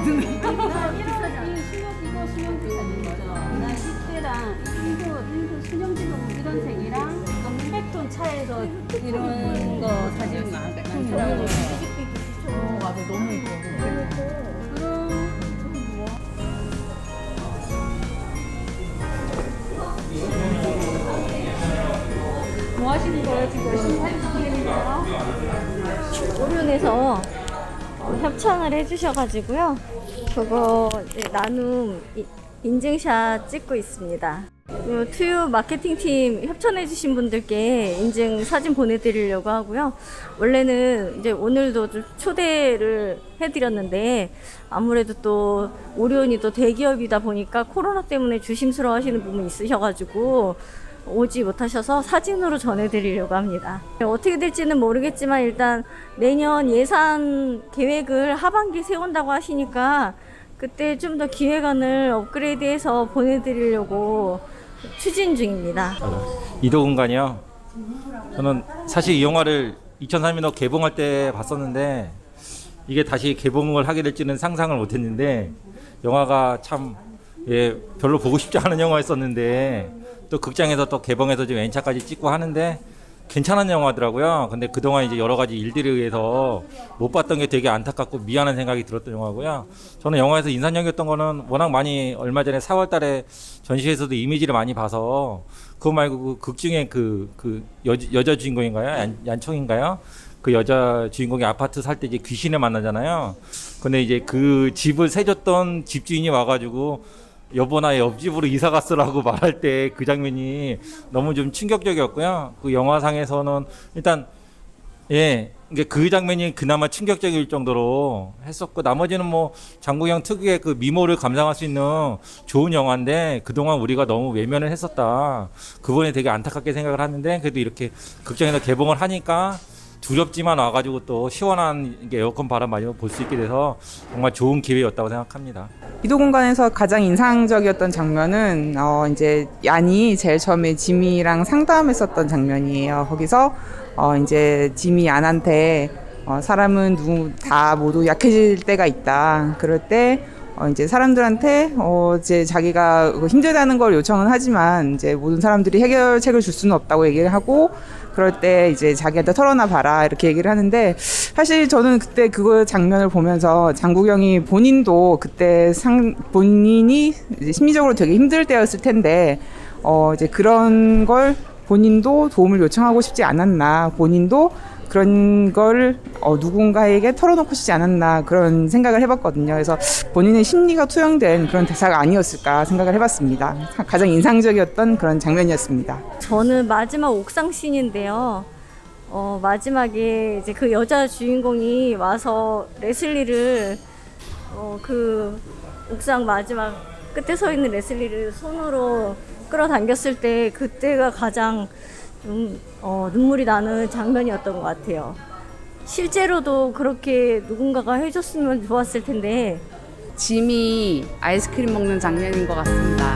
같은데. 이 수영 이거 수영지 사진이죠. 난 이때랑 일부 일부 수영지도 이런 색이랑 이거 600톤 차에서 이런 거 사진 많더라고. 어, 맞아. 너무 이뻐. 그럼 뭐 하시는 거예요 지금? 사진 찍는 거요? 오륜에서 어, 협찬을 해주셔가지고요. 그거 나눔 이- 인증샷 찍고 있습니다. 그 투유 마케팅팀 협찬해주신 분들께 인증 사진 보내드리려고 하고요. 원래는 이제 오늘도 좀 초대를 해드렸는데 아무래도 또 오리온이 또 대기업이다 보니까 코로나 때문에 조심스러워 하시는 부분이 있으셔가지고 오지 못하셔서 사진으로 전해드리려고 합니다. 어떻게 될지는 모르겠지만 일단 내년 예산 계획을 하반기 세운다고 하시니까 그때 좀 더 기획안을 업그레이드해서 보내드리려고 추진 중입니다. 이도 공간이요. 저는 사실 이 영화를 2003년도 개봉할 때 봤었는데 이게 다시 개봉을 하게 될지는 상상을 못했는데 영화가 참 예, 별로 보고 싶지 않은 영화였었는데 또 극장에서 또 개봉해서 지금 엔차까지 찍고 하는데 괜찮은 영화더라고요. 근데 그동안 이제 여러 가지 일들에 의해서 못 봤던 게 되게 안타깝고 미안한 생각이 들었던 영화고요. 저는 영화에서 인상적이었던 거는 워낙 많이 얼마 전에 4월 달에 전시회에서도 이미지를 많이 봐서 그거 말고 그 극 중에 그, 그 여, 여자 주인공인가요? 얀, 얀청인가요? 그 여자 주인공이 아파트 살 때 이제 귀신을 만나잖아요. 근데 이제 그 집을 세줬던 집주인이 와가지고 여보나 옆집으로 이사 갔으라고 말할 때 그 장면이 너무 좀 충격적이었고요. 그 영화상에서는 일단 예, 그 장면이 그나마 충격적일 정도로 했었고 나머지는 뭐 장국영 특유의 그 미모를 감상할 수 있는 좋은 영화인데 그동안 우리가 너무 외면을 했었다. 그 부분에 되게 안타깝게 생각을 하는데 그래도 이렇게 극장에서 개봉을 하니까 두렵지만 와가지고 또 시원한 에어컨 바람 많이 볼수 있게 돼서 정말 좋은 기회였다고 생각합니다. 이도 공간에서 가장 인상적이었던 장면은 어 이제 얀이 제일 처음에 지미랑 상담했었던 장면이에요. 거기서 어 이제 지미 얀한테 어 사람은 누구 다 모두 약해질 때가 있다. 그럴 때 어 이제 사람들한테 어 이제 자기가 힘들다는 걸 요청은 하지만 이제 모든 사람들이 해결책을 줄 수는 없다고 얘기를 하고 그럴 때 이제 자기한테 털어놔 봐라 이렇게 얘기를 하는데 사실 저는 그때 그거 장면을 보면서 장국영이 본인도 그때 상 본인이 심리적으로 되게 힘들 때였을 텐데 어 이제 그런 걸 본인도 도움을 요청하고 싶지 않았나. 본인도 그런 걸 어, 누군가에게 털어놓고 싶지 않았나 그런 생각을 해봤거든요. 그래서 본인의 심리가 투영된 그런 대사가 아니었을까 생각을 해봤습니다. 가장 인상적이었던 그런 장면이었습니다. 저는 마지막 옥상 씬인데요. 어, 마지막에 이제 그 여자 주인공이 와서 레슬리를 어, 그 옥상 마지막 끝에 서 있는 레슬리를 손으로 끌어당겼을 때 그때가 가장 좀 어, 눈물이 나는 장면이었던 것 같아요. 실제로도 그렇게 누군가가 해줬으면 좋았을 텐데 짐이 아이스크림 먹는 장면인 것 같습니다.